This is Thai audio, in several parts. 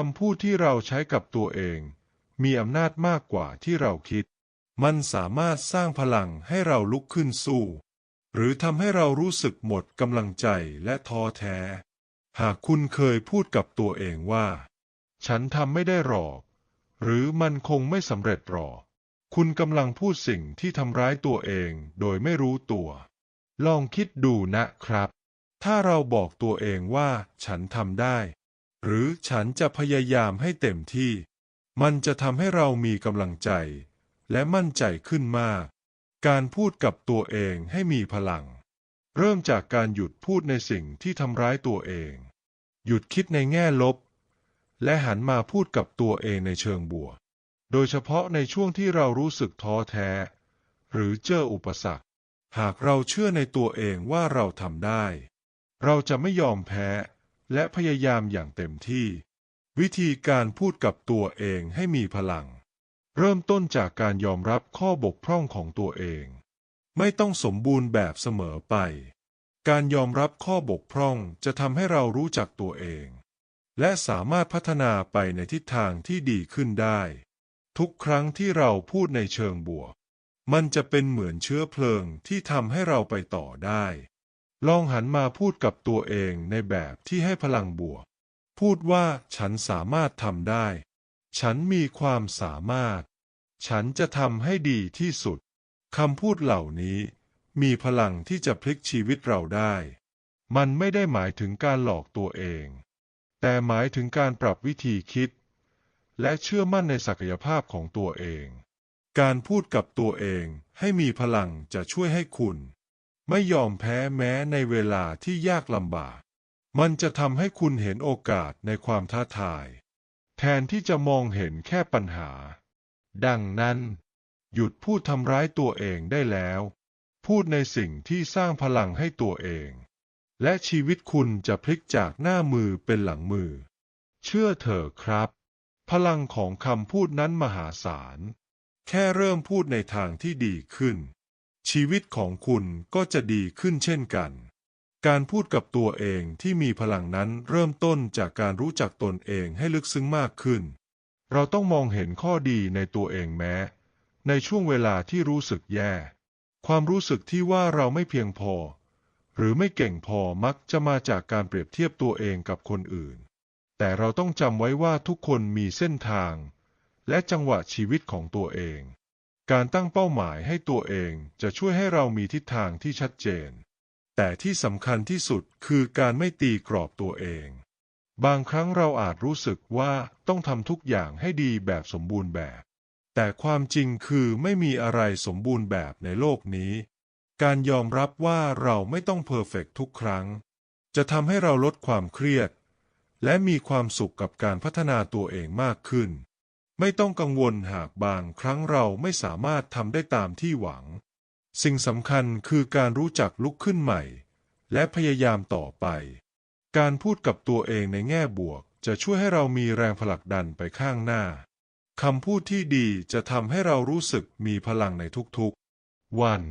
คำพูดที่เราใช้กับตัวเอง มีอำนาจมากกว่าที่เราคิด มันสามารถสร้างพลังให้เราลุกขึ้นสู้ หรือทำให้เรารู้สึกหมดกำลังใจและท้อแท้ หากคุณเคยพูดกับตัวเองว่า ฉันทำไม่ได้หรอก หรือมันคงไม่สำเร็จหรอก คุณกำลังพูดสิ่งที่ทำร้ายตัวเองโดยไม่รู้ตัว ลองคิดดูนะครับ ถ้าเราบอกตัวเองว่าฉันทำได้ หรือฉันจะพยายามให้เต็มที่ มันจะทำให้เรามีกำลังใจ และมั่นใจขึ้นมาก การพูดกับตัวเองให้มีพลัง เริ่มจากการหยุดพูดในสิ่งที่ทำร้ายตัวเอง หยุดคิดในแง่ลบ และหันมาพูดกับตัวเองในเชิงบวก โดยเฉพาะในช่วงที่เรารู้สึกท้อแท้ หรือเจออุปสรรค หากเราเชื่อในตัวเองว่าเราทำได้ เราจะไม่ยอมแพ้ และพยายามอย่างเต็มที่ วิธีการพูดกับตัวเองให้มีพลัง เริ่มต้นจากการยอมรับข้อบกพร่องของตัวเอง ไม่ต้องสมบูรณ์แบบเสมอไป การยอมรับข้อบกพร่องจะทำให้เรารู้จักตัวเอง และสามารถพัฒนาไปในทิศทางที่ดีขึ้นได้ ทุกครั้งที่เราพูดในเชิงบวก มันจะเป็นเหมือนเชื้อเพลิงที่ทำให้เราไปต่อได้ ลองหันมาพูดกับตัวเองในแบบที่ให้พลังบวก พูดว่าฉันสามารถทำได้ ฉันมีความสามารถ ฉันจะทำให้ดีที่สุด คำพูดเหล่านี้มีพลังที่จะพลิกชีวิตเราได้ มันไม่ได้หมายถึงการหลอกตัวเอง แต่หมายถึงการปรับวิธีคิด และเชื่อมั่นในศักยภาพของตัวเอง การพูดกับตัวเองให้มีพลังจะช่วยให้คุณ ไม่ยอมแพ้แม้ในเวลาที่ยากลำบาก มันจะทำให้คุณเห็นโอกาสในความท้าทาย แทนที่จะมองเห็นแค่ปัญหา ดังนั้น หยุดพูดทำร้ายตัวเองได้แล้ว พูดในสิ่งที่สร้างพลังให้ตัวเอง และชีวิตคุณจะพลิกจากหน้ามือเป็นหลังมือ เชื่อเถอะครับ พลังของคำพูดนั้นมหาศาล แค่เริ่มพูดในทางที่ดีขึ้น ชีวิตของคุณก็จะดีขึ้นเช่นกัน การพูดกับตัวเองที่มีพลังนั้นเริ่มต้นจากการรู้จักตนเองให้ลึกซึ้งมากขึ้น เราต้องมองเห็นข้อดีในตัวเองแม้ ในช่วงเวลาที่รู้สึกแย่ ความรู้สึกที่ว่าเราไม่เพียงพอ หรือไม่เก่งพอมักจะมาจากการเปรียบเทียบตัวเองกับคนอื่น แต่เราต้องจำไว้ว่าทุกคนมีเส้นทาง และจังหวะชีวิตของตัวเอง การตั้งเป้าหมายให้ตัวเองจะช่วยให้เรามีทิศทางที่ชัดเจน แต่ที่สำคัญที่สุดคือการไม่ตีกรอบตัวเอง บางครั้งเราอาจรู้สึกว่าต้องทำทุกอย่างให้ดีแบบสมบูรณ์แบบ แต่ความจริงคือไม่มีอะไรสมบูรณ์แบบในโลกนี้ การยอมรับว่าเราไม่ต้องเพอร์เฟกทุกครั้ง จะทำให้เราลดความเครียด และมีความสุขกับการพัฒนาตัวเองมากขึ้น ไม่ต้องกังวลหากบางครั้งเราไม่สามารถทำได้ตามที่หวัง สิ่งสำคัญคือการรู้จักลุกขึ้นใหม่ และพยายามต่อไป การพูดกับตัวเองในแง่บวก จะช่วยให้เรามีแรงผลักดันไปข้างหน้าคำพูดที่ดีจะทำให้เรารู้สึกมีพลังในทุกๆ วัน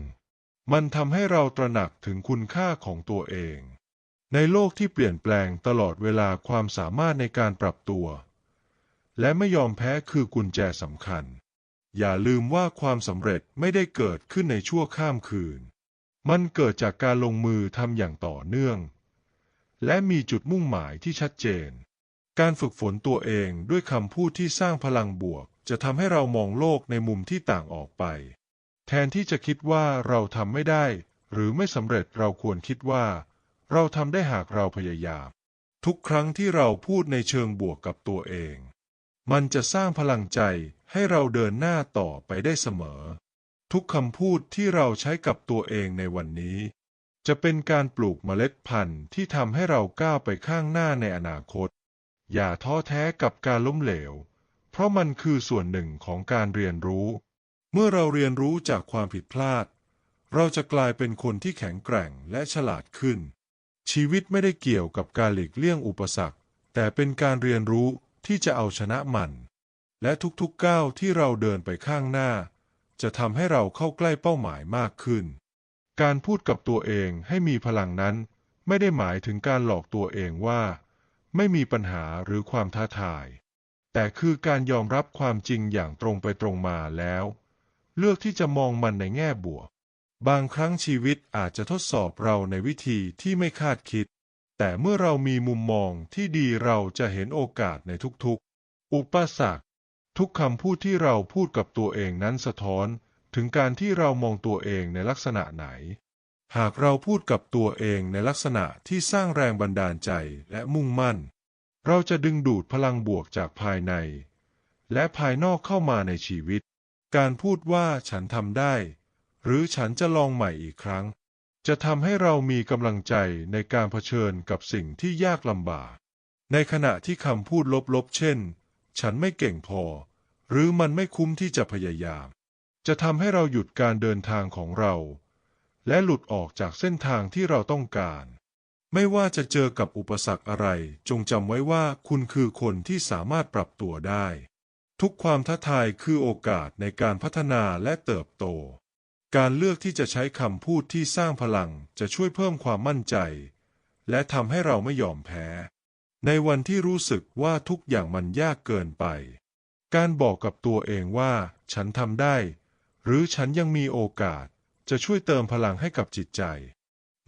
มันทำให้เราตระหนักถึงคุณค่าของตัวเอง ในโลกที่เปลี่ยนแปลงตลอดเวลาความสามารถในการปรับตัว และไม่ยอมแพ้คือกุญแจสำคัญ อย่าลืมว่าความสำเร็จไม่ได้เกิดขึ้นในชั่วข้ามคืน มันเกิดจากการลงมือทำอย่างต่อเนื่อง และมีจุดมุ่งหมายที่ชัดเจน การฝึกฝนตัวเองด้วยคำพูดที่สร้างพลังบวก จะทำให้เรามองโลกในมุมที่ต่างออกไป แทนที่จะคิดว่าเราทำไม่ได้ หรือไม่สำเร็จเราควรคิดว่า เราทำได้หากเราพยายาม ทุกครั้งที่เราพูดในเชิงบวกกับตัวเอง มันจะสร้างพลังใจให้เราเดินหน้าต่อไปได้เสมอ ทุกคำพูดที่เราใช้กับตัวเองในวันนี้ จะเป็นการปลูกเมล็ดพันธุ์ที่ทำให้เราก้าวไปข้างหน้าในอนาคต อย่าท้อแท้กับการล้มเหลว เพราะมันคือส่วนหนึ่งของการเรียนรู้ เมื่อเราเรียนรู้จากความผิดพลาด เราจะกลายเป็นคนที่แข็งแกร่งและฉลาดขึ้น ชีวิตไม่ได้เกี่ยวกับการหลีกเลี่ยงอุปสรรค แต่เป็นการเรียนรู้ ที่จะเอาชนะมัน และทุกๆก้าวที่เราเดินไปข้างหน้า จะทำให้เราเข้าใกล้เป้าหมายมากขึ้น การพูดกับตัวเองให้มีพลังนั้น ไม่ได้หมายถึงการหลอกตัวเองว่า ไม่มีปัญหาหรือความท้าทาย แต่คือการยอมรับความจริงอย่างตรงไปตรงมาแล้ว เลือกที่จะมองมันในแง่บวก บางครั้งชีวิตอาจจะทดสอบเราในวิธีที่ไม่คาดคิด แต่เมื่อเรามีมุมมองที่ดีเราจะเห็นโอกาสในทุกๆ อุปสรรค ทุกคำพูดที่เราพูดกับตัวเองนั้นสะท้อนถึงการที่เรามองตัวเองในลักษณะไหน หากเราพูดกับตัวเองในลักษณะที่สร้างแรงบันดาลใจและมุ่งมั่น เราจะดึงดูดพลังบวกจากภายใน และภายนอกเข้ามาในชีวิต การพูดว่าฉันทำได้ หรือฉันจะลองใหม่อีกครั้ง จะทำให้เรามีกำลังใจในการเผชิญกับสิ่งที่ยากลำบาก ในขณะที่คำพูดลบๆ เช่น ฉันไม่เก่งพอ หรือมันไม่คุ้มที่จะพยายาม จะทำให้เราหยุดการเดินทางของเรา และหลุดออกจากเส้นทางที่เราต้องการ ไม่ว่าจะเจอกับอุปสรรคอะไร จงจำไว้ว่าคุณคือคนที่สามารถปรับตัวได้ ทุกความท้าทายคือโอกาสในการพัฒนาและเติบโต การเลือกที่จะใช้คำพูดที่สร้างพลังจะช่วยเพิ่มความมั่นใจ และทำให้เราไม่ยอมแพ้ ในวันที่รู้สึกว่าทุกอย่างมันยากเกินไป การบอกกับตัวเองว่า ฉันทำได้ หรือฉันยังมีโอกาส จะช่วยเติมพลังให้กับจิตใจ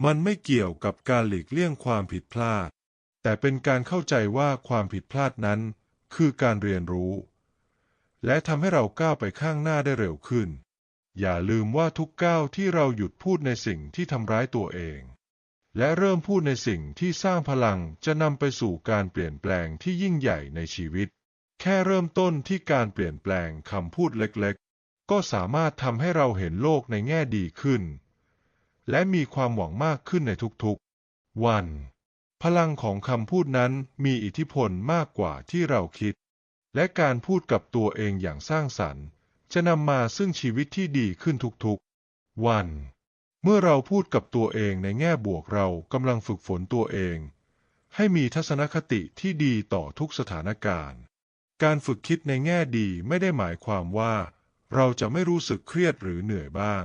มันไม่เกี่ยวกับการหลีกเลี่ยงความผิดพลาด แต่เป็นการเข้าใจว่าความผิดพลาดนั้น คือการเรียนรู้ และทำให้เราก้าวไปข้างหน้าได้เร็วขึ้น อย่าลืมว่าทุกก้าวที่เราหยุดพูดในสิ่งที่ทำร้ายตัวเอง และเริ่มพูดในสิ่งที่สร้างพลังจะนำไปสู่การเปลี่ยนแปลงที่ยิ่งใหญ่ในชีวิต แค่เริ่มต้นที่การเปลี่ยนแปลงคำพูดเล็กๆ ก็สามารถทำให้เราเห็นโลกในแง่ดีขึ้น และมีความหวังมากขึ้นในทุกๆ วัน พลังของคำพูดนั้นมีอิทธิพลมากกว่าที่เราคิด และการพูดกับตัวเองอย่างสร้างสรรค์ จะนำมาซึ่งชีวิตที่ดีขึ้นทุกๆ วัน เมื่อเราพูดกับตัวเองในแง่บวกเรากำลังฝึกฝนตัวเอง ให้มีทัศนคติที่ดีต่อทุกสถานการณ์ การฝึกคิดในแง่ดีไม่ได้หมายความว่า เราจะไม่รู้สึกเครียดหรือเหนื่อยบ้าง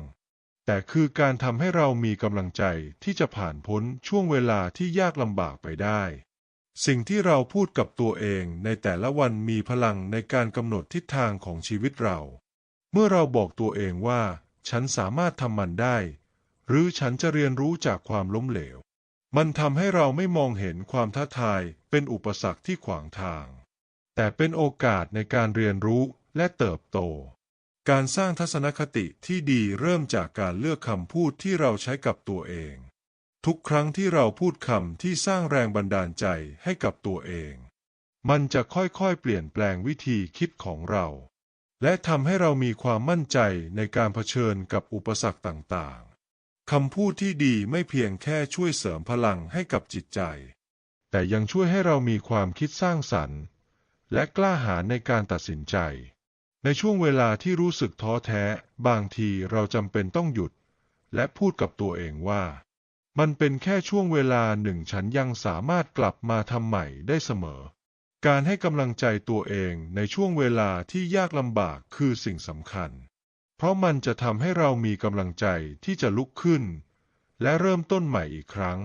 แต่คือการทำให้เรามีกำลังใจที่จะผ่านพ้นช่วงเวลาที่ยากลำบากไปได้สิ่งที่เราพูดกับตัวเองในแต่ละวันมีพลังในการกำหนดทิศทางของชีวิตเรา เมื่อเราบอกตัวเองว่า ฉันสามารถทำมันได้ หรือฉันจะเรียนรู้จากความล้มเหลว มันทำให้เราไม่มองเห็นความท้าทายเป็นอุปสรรคที่ขวางทาง แต่เป็นโอกาสในการเรียนรู้และเติบโต การสร้างทัศนคติที่ดีเริ่มจากการเลือกคำพูดที่เราใช้กับตัวเอง ทุกครั้งที่เราพูดคำที่สร้างแรงบันดาลใจให้กับตัวเอง มันจะค่อยๆเปลี่ยนแปลงวิธีคิดของเรา และทำให้เรามีความมั่นใจในการเผชิญกับอุปสรรคต่างๆ คำพูดที่ดีไม่เพียงแค่ช่วยเสริมพลังให้กับจิตใจ แต่ยังช่วยให้เรามีความคิดสร้างสรรค์ และกล้าหาญในการตัดสินใจ ในช่วงเวลาที่รู้สึกท้อแท้ บางทีเราจำเป็นต้องหยุด และพูดกับตัวเองว่า มันเป็นแค่ช่วงเวลาหนึ่งฉันยังสามารถกลับมาทำใหม่ได้เสมอ การให้กำลังใจตัวเองในช่วงเวลาที่ยากลำบากคือสิ่งสำคัญ เพราะมันจะทำให้เรามีกำลังใจที่จะลุกขึ้น และเริ่มต้นใหม่อีกครั้ง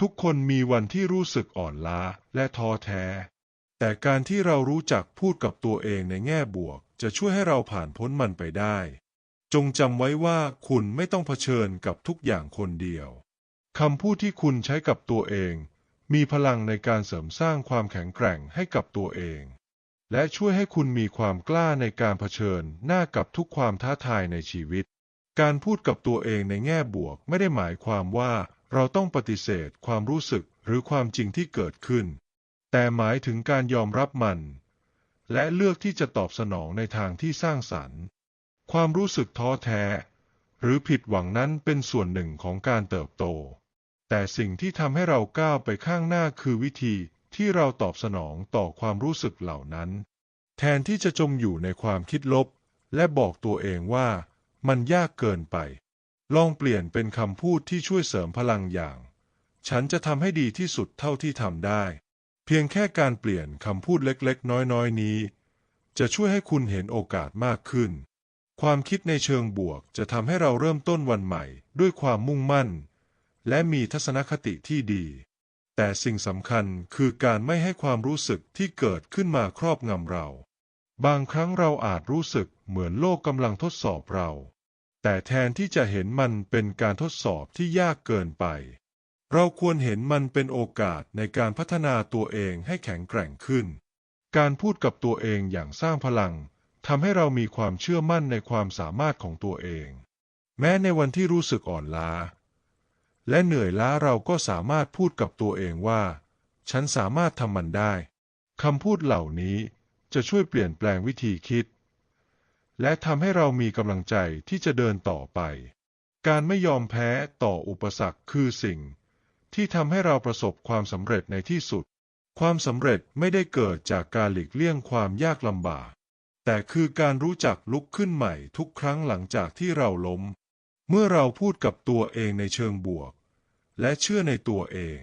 ทุกคนมีวันที่รู้สึกอ่อนล้าและท้อแท้ แต่การที่เรารู้จักพูดกับตัวเองในแง่บวก จะช่วยให้เราผ่านพ้นมันไปได้ จงจำไว้ว่าคุณไม่ต้องเผชิญกับทุกอย่างคนเดียวคำพูดที่คุณใช้กับตัวเอง มีพลังในการเสริมสร้างความแข็งแกร่งให้กับตัวเอง และช่วยให้คุณมีความกล้าในการเผชิญหน้ากับทุกความท้าทายในชีวิต การพูดกับตัวเองในแง่บวกไม่ได้หมายความว่าเราต้องปฏิเสธความรู้สึกหรือความจริงที่เกิดขึ้น แต่หมายถึงการยอมรับมัน และเลือกที่จะตอบสนองในทางที่สร้างสรรค์ ความรู้สึกท้อแท้ หรือผิดหวังนั้นเป็นส่วนหนึ่งของการเติบโต แต่สิ่งที่ทำให้เราก้าวไปข้างหน้าคือวิธีที่เราตอบสนองต่อความรู้สึกเหล่านั้น แทนที่จะจมอยู่ในความคิดลบ และบอกตัวเองว่ามันยากเกินไป ลองเปลี่ยนเป็นคำพูดที่ช่วยเสริมพลังอย่าง ฉันจะทำให้ดีที่สุดเท่าที่ทำได้ เพียงแค่การเปลี่ยนคำพูดเล็ก ๆ น้อย ๆ นี้ จะช่วยให้คุณเห็นโอกาสมากขึ้น ความคิดในเชิงบวกจะทำให้เราเริ่มต้นวันใหม่ ด้วยความมุ่งมั่น และมีทัศนคติที่ดี แต่สิ่งสำคัญคือการไม่ให้ความรู้สึกที่เกิดขึ้นมาครอบงำเรา บางครั้งเราอาจรู้สึกเหมือนโลกกำลังทดสอบเรา แต่แทนที่จะเห็นมันเป็นการทดสอบที่ยากเกินไป เราควรเห็นมันเป็นโอกาสในการพัฒนาตัวเองให้แข็งแกร่งขึ้น การพูดกับตัวเองอย่างสร้างพลังทำให้เรามีความเชื่อมั่นในความสามารถของตัวเอง แม้ในวันที่รู้สึกอ่อนล้า และเหนื่อยล้าเราก็สามารถพูดกับตัวเองว่า ฉันสามารถทำมันได้คำพูดเหล่านี้จะช่วยเปลี่ยนแปลงวิธีคิด และทำให้เรามีกำลังใจที่จะเดินต่อไป การไม่ยอมแพ้ต่ออุปสรรคคือสิ่ง ที่ทำให้เราประสบความสำเร็จในที่สุด ความสำเร็จไม่ได้เกิดจากการหลีกเลี่ยงความยากลำบาก แต่คือการรู้จักลุกขึ้นใหม่ทุกครั้งหลังจากที่เราล้ม เมื่อเราพูดกับตัวเองในเชิงบวก และเชื่อในตัวเอง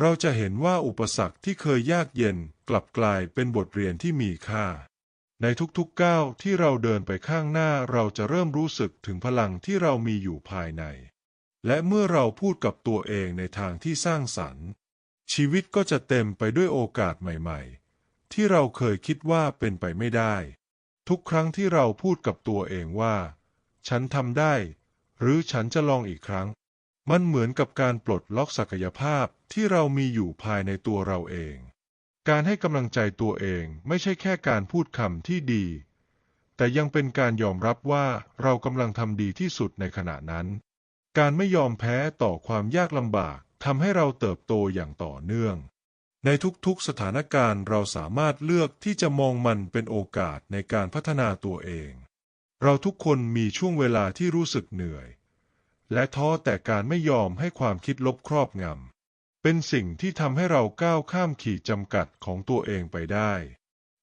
เราจะเห็นว่าอุปสรรคที่เคยยากเย็นกลับกลายเป็นบทเรียนที่มีค่า ในทุกๆก้าวที่เราเดินไปข้างหน้าเราจะเริ่มรู้สึกถึงพลังที่เรามีอยู่ภายใน และเมื่อเราพูดกับตัวเองในทางที่สร้างสรรค์ ชีวิตก็จะเต็มไปด้วยโอกาสใหม่ ๆ ที่เราเคยคิดว่าเป็นไปไม่ได้ ทุกครั้งที่เราพูดกับตัวเองว่า ฉันทำได้ หรือฉันจะลองอีกครั้ง มันเหมือนกับการปลดล็อกศักยภาพที่เรามีอยู่ภายในตัวเราเอง การให้กำลังใจตัวเองไม่ใช่แค่การพูดคำที่ดี แต่ยังเป็นการยอมรับว่าเรากำลังทำดีที่สุดในขณะนั้น การไม่ยอมแพ้ต่อความยากลำบากทำให้เราเติบโตอย่างต่อเนื่อง ในทุกๆสถานการณ์เราสามารถเลือกที่จะมองมันเป็นโอกาสในการพัฒนาตัวเอง เราทุกคนมีช่วงเวลาที่รู้สึกเหนื่อย และท้อแต่การไม่ยอมให้ความคิดลบครอบงำ เป็นสิ่งที่ทำให้เราก้าวข้ามขีดจำกัดของตัวเองไปได้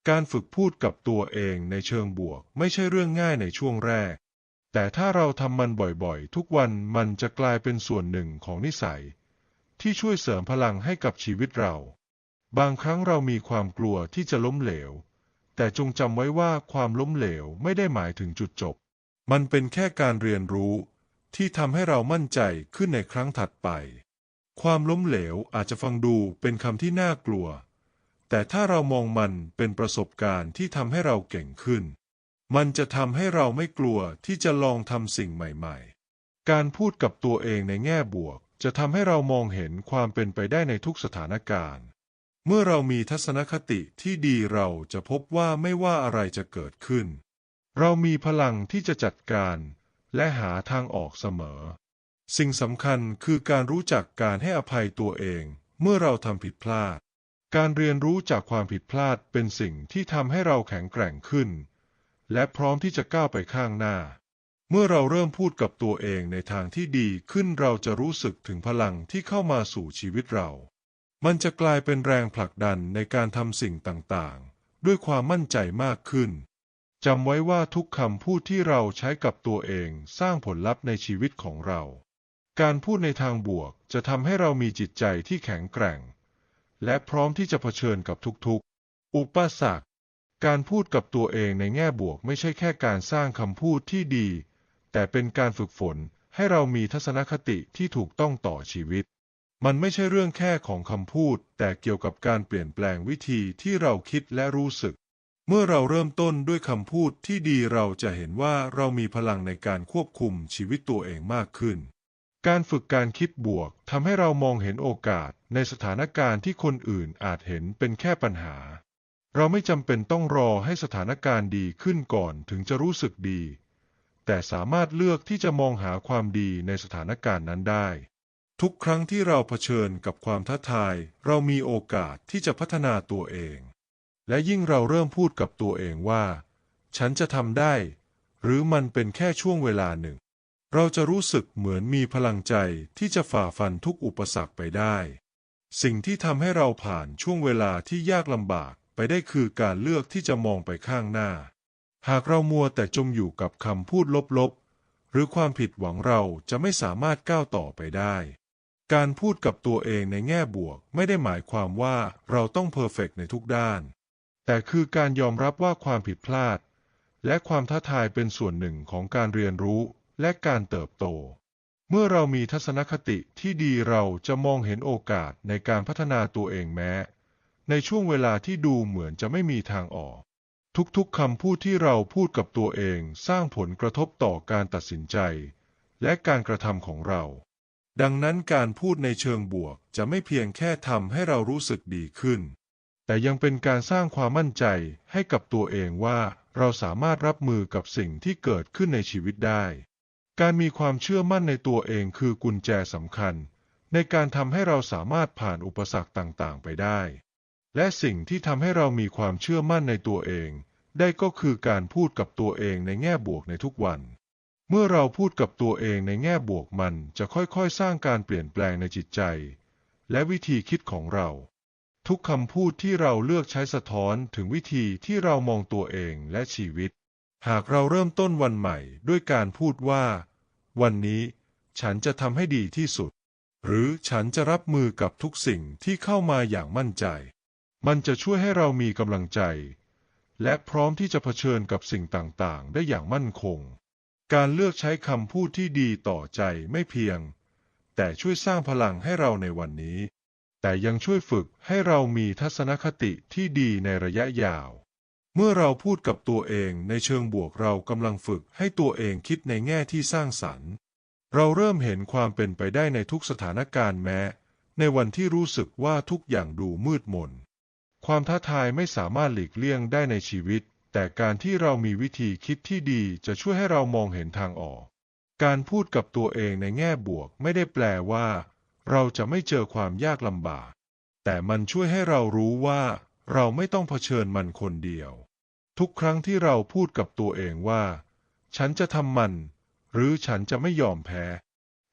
การฝึกพูดกับตัวเองในเชิงบวกไม่ใช่เรื่องง่ายในช่วงแรก แต่ถ้าเราทำมันบ่อยๆ ทุกวันมันจะกลายเป็นส่วนหนึ่งของนิสัย ที่ช่วยเสริมพลังให้กับชีวิตเรา บางครั้งเรามีความกลัวที่จะล้มเหลว แต่จงจำไว้ว่าความล้มเหลวไม่ได้หมายถึงจุดจบ มันเป็นแค่การเรียนรู้ ที่ทำให้เรามั่นใจขึ้นในครั้งถัดไป ความล้มเหลวอาจจะฟังดูเป็นคำที่น่ากลัว แต่ถ้าเรามองมันเป็นประสบการณ์ที่ทำให้เราเก่งขึ้น มันจะทำให้เราไม่กลัวที่จะลองทำสิ่งใหม่ ๆ การพูดกับตัวเองในแง่บวก จะทำให้เรามองเห็นความเป็นไปได้ในทุกสถานการณ์ เมื่อเรามีทัศนคติที่ดีเราจะพบว่าไม่ว่าอะไรจะเกิดขึ้น เรามีพลังที่จะจัดการ และหาทางออกเสมอ สิ่งสำคัญคือการรู้จักการให้อภัยตัวเอง เมื่อเราทำผิดพลาด การเรียนรู้จากความผิดพลาดเป็นสิ่งที่ทำให้เราแข็งแกร่งขึ้น และพร้อมที่จะก้าวไปข้างหน้า เมื่อเราเริ่มพูดกับตัวเองในทางที่ดีขึ้นเราจะรู้สึกถึงพลังที่เข้ามาสู่ชีวิตเรา มันจะกลายเป็นแรงผลักดันในการทำสิ่งต่างๆ ด้วยความมั่นใจมากขึ้นจำไว้ว่าทุกคำพูดที่เราใช้กับตัวเองสร้างผลลัพธ์ในชีวิตของเรา การพูดในทางบวกจะทำให้เรามีจิตใจที่แข็งแกร่ง และพร้อมที่จะเผชิญกับทุกๆ อุปสรรค การพูดกับตัวเองในแง่บวกไม่ใช่แค่การสร้างคำพูดที่ดี แต่เป็นการฝึกฝนให้เรามีทัศนคติที่ถูกต้องต่อชีวิต มันไม่ใช่เรื่องแค่ของคำพูด แต่เกี่ยวกับการเปลี่ยนแปลงวิธีที่เราคิดและรู้สึก เมื่อเราเริ่มต้นด้วยคำพูดที่ดีเราจะเห็นว่าเรามีพลังในการควบคุมชีวิตตัวเองมากขึ้น การฝึกการคิดบวกทำให้เรามองเห็นโอกาสในสถานการณ์ที่คนอื่นอาจเห็นเป็นแค่ปัญหา เราไม่จำเป็นต้องรอให้สถานการณ์ดีขึ้นก่อนถึงจะรู้สึกดี แต่สามารถเลือกที่จะมองหาความดีในสถานการณ์นั้นได้ ทุกครั้งที่เราเผชิญกับความท้าทาย เรามีโอกาสที่จะพัฒนาตัวเอง และยิ่งเราเริ่มพูดกับตัวเองว่า ฉันจะทำได้ หรือมันเป็นแค่ช่วงเวลาหนึ่ง เราจะรู้สึกเหมือนมีพลังใจที่จะฝ่าฟันทุกอุปสรรคไปได้ สิ่งที่ทำให้เราผ่านช่วงเวลาที่ยากลำบากไปได้คือการเลือกที่จะมองไปข้างหน้า หากเรามัวแต่จมอยู่กับคำพูดลบๆ หรือความผิดหวังเราจะไม่สามารถก้าวต่อไปได้ การพูดกับตัวเองในแง่บวกไม่ได้หมายความว่าเราต้องเพอร์เฟกในทุกด้าน แต่คือการยอมรับว่าความผิดพลาด และความท้าทายเป็นส่วนหนึ่งของการเรียนรู้และการเติบโต เมื่อเรามีทัศนคติที่ดีเราจะมองเห็นโอกาสในการพัฒนาตัวเองแม้ ในช่วงเวลาที่ดูเหมือนจะไม่มีทางออก ทุกๆคำพูดที่เราพูดกับตัวเองสร้างผลกระทบต่อการตัดสินใจ และการกระทำของเรา ดังนั้นการพูดในเชิงบวกจะไม่เพียงแค่ทำให้เรารู้สึกดีขึ้น แต่ยังเป็นการสร้างความมั่นใจให้กับตัวเองว่าเราสามารถรับมือกับสิ่งที่เกิดขึ้นในชีวิตได้ การมีความเชื่อมั่นในตัวเองคือกุญแจสำคัญ ในการทำให้เราสามารถผ่านอุปสรรคต่างๆ ไปได้ และสิ่งที่ทำให้เรามีความเชื่อมั่นในตัวเอง ได้ก็คือการพูดกับตัวเองในแง่บวกในทุกวัน เมื่อเราพูดกับตัวเองในแง่บวกมันจะค่อยๆ สร้างการเปลี่ยนแปลงในจิตใจ และวิธีคิดของเรา ทุกคำพูดที่เราเลือกใช้สะท้อนถึงวิธีที่เรามองตัวเองและชีวิต หากเราเริ่มต้นวันใหม่ด้วยการพูดว่า วันนี้ฉันจะทำให้ดีที่สุด หรือฉันจะรับมือกับทุกสิ่งที่เข้ามาอย่างมั่นใจ มันจะช่วยให้เรามีกำลังใจ และพร้อมที่จะเผชิญกับสิ่งต่างๆ ได้อย่างมั่นคง การเลือกใช้คำพูดที่ดีต่อใจไม่เพียง แต่ช่วยสร้างพลังให้เราในวันนี้ แต่ยังช่วยฝึกให้เรามีทัศนคติที่ดีในระยะยาว เมื่อเราพูดกับตัวเองในเชิงบวกเรากำลังฝึกให้ตัวเองคิดในแง่ที่สร้างสรรค์ เราเริ่มเห็นความเป็นไปได้ในทุกสถานการณ์แม้ ในวันที่รู้สึกว่าทุกอย่างดูมืดมน ความท้าทายไม่สามารถหลีกเลี่ยงได้ในชีวิต แต่การที่เรามีวิธีคิดที่ดีจะช่วยให้เรามองเห็นทางออก การพูดกับตัวเองในแง่บวกไม่ได้แปลว่า เราจะไม่เจอความยากลำบาก แต่มันช่วยให้เรารู้ว่าเราไม่ต้องเผชิญมันคนเดียว ทุกครั้งที่เราพูดกับตัวเองว่า ฉันจะทำมัน หรือฉันจะไม่ยอมแพ้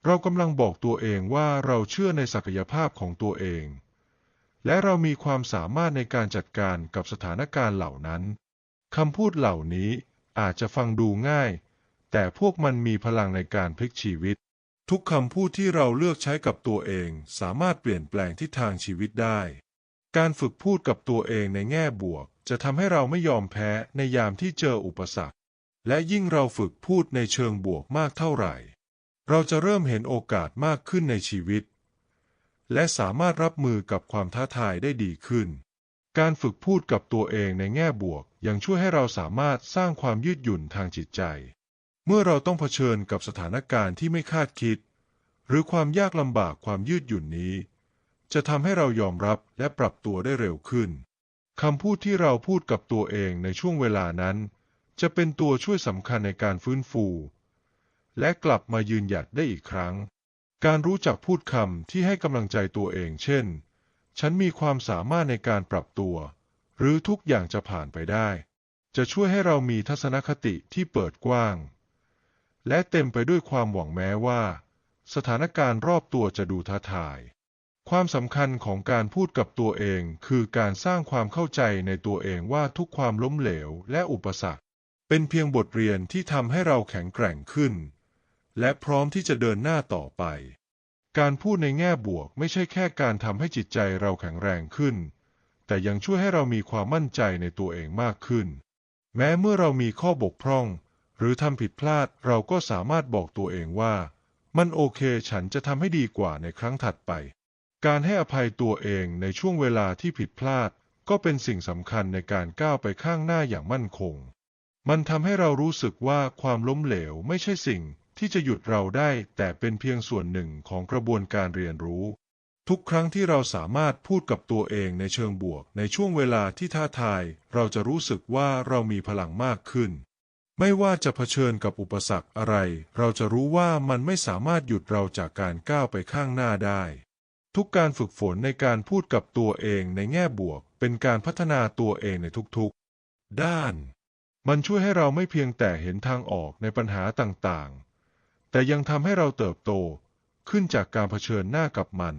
เรากำลังบอกตัวเองว่าเราเชื่อในศักยภาพของตัวเอง และเรามีความสามารถในการจัดการกับสถานการณ์เหล่านั้น คำพูดเหล่านี้อาจจะฟังดูง่าย แต่พวกมันมีพลังในการพลิกชีวิต ทุกคำพูดที่เราเลือกใช้กับตัวเองสามารถเปลี่ยนแปลงทิศทางชีวิตได้ การฝึกพูดกับตัวเองในแง่บวก จะทำให้เราไม่ยอมแพ้ในยามที่เจออุปสรรค และยิ่งเราฝึกพูดในเชิงบวกมากเท่าไหร่ เราจะเริ่มเห็นโอกาสมากขึ้นในชีวิต และสามารถรับมือกับความท้าทายได้ดีขึ้น การฝึกพูดกับตัวเองในแง่บวก ยังช่วยให้เราสามารถสร้างความยืดหยุ่นทางจิตใจ เมื่อเราต้องเผชิญกับสถานการณ์ที่ไม่คาดคิด หรือความยากลำบากความยืดหยุ่นนี้ จะทำให้เรายอมรับและปรับตัวได้เร็วขึ้นคำพูดที่เราพูดกับตัวเองในช่วงเวลานั้น จะเป็นตัวช่วยสำคัญในการฟื้นฟู และกลับมายืนหยัดได้อีกครั้ง การรู้จักพูดคำที่ให้กำลังใจตัวเอง เช่น ฉันมีความสามารถในการปรับตัว หรือทุกอย่างจะผ่านไปได้ จะช่วยให้เรามีทัศนคติที่เปิดกว้าง และเต็มไปด้วยความหวังแม้ว่า สถานการณ์รอบตัวจะดูท้าทาย ความสำคัญของการพูดกับตัวเองคือการสร้างความเข้าใจในตัวเองว่าทุกความล้มเหลวและอุปสรรค เป็นเพียงบทเรียนที่ทำให้เราแข็งแกร่งขึ้น และพร้อมที่จะเดินหน้าต่อไป การพูดในแง่บวกไม่ใช่แค่การทำให้จิตใจเราแข็งแรงขึ้น แต่ยังช่วยให้เรามีความมั่นใจในตัวเองมากขึ้น แม้เมื่อเรามีข้อบกพร่อง หรือทำผิดพลาดเราก็สามารถบอกตัวเองว่า มันโอเคฉันจะทำให้ดีกว่าในครั้งถัดไป การให้อภัยตัวเองในช่วงเวลาที่ผิดพลาด ก็เป็นสิ่งสำคัญในการก้าวไปข้างหน้าอย่างมั่นคง มันทำให้เรารู้สึกว่าความล้มเหลวไม่ใช่สิ่ง ที่จะหยุดเราได้แต่เป็นเพียงส่วนหนึ่งของกระบวนการเรียนรู้ ทุกครั้งที่เราสามารถพูดกับตัวเองในเชิงบวก ในช่วงเวลาที่ท้าทาย เราจะรู้สึกว่าเรามีพลังมากขึ้น ไม่ว่าจะเผชิญกับอุปสรรคอะไร เราจะรู้ว่ามันไม่สามารถหยุดเราจากการก้าวไปข้างหน้าได้ ทุกการฝึกฝนในการพูดกับตัวเองในแง่บวก เป็นการพัฒนาตัวเองในทุกๆ ด้านมันช่วยให้เราไม่เพียงแต่เห็นทางออกในปัญหาต่างๆ แต่ยังทำให้เราเติบโตขึ้นจากการเผชิญหน้ากับมัน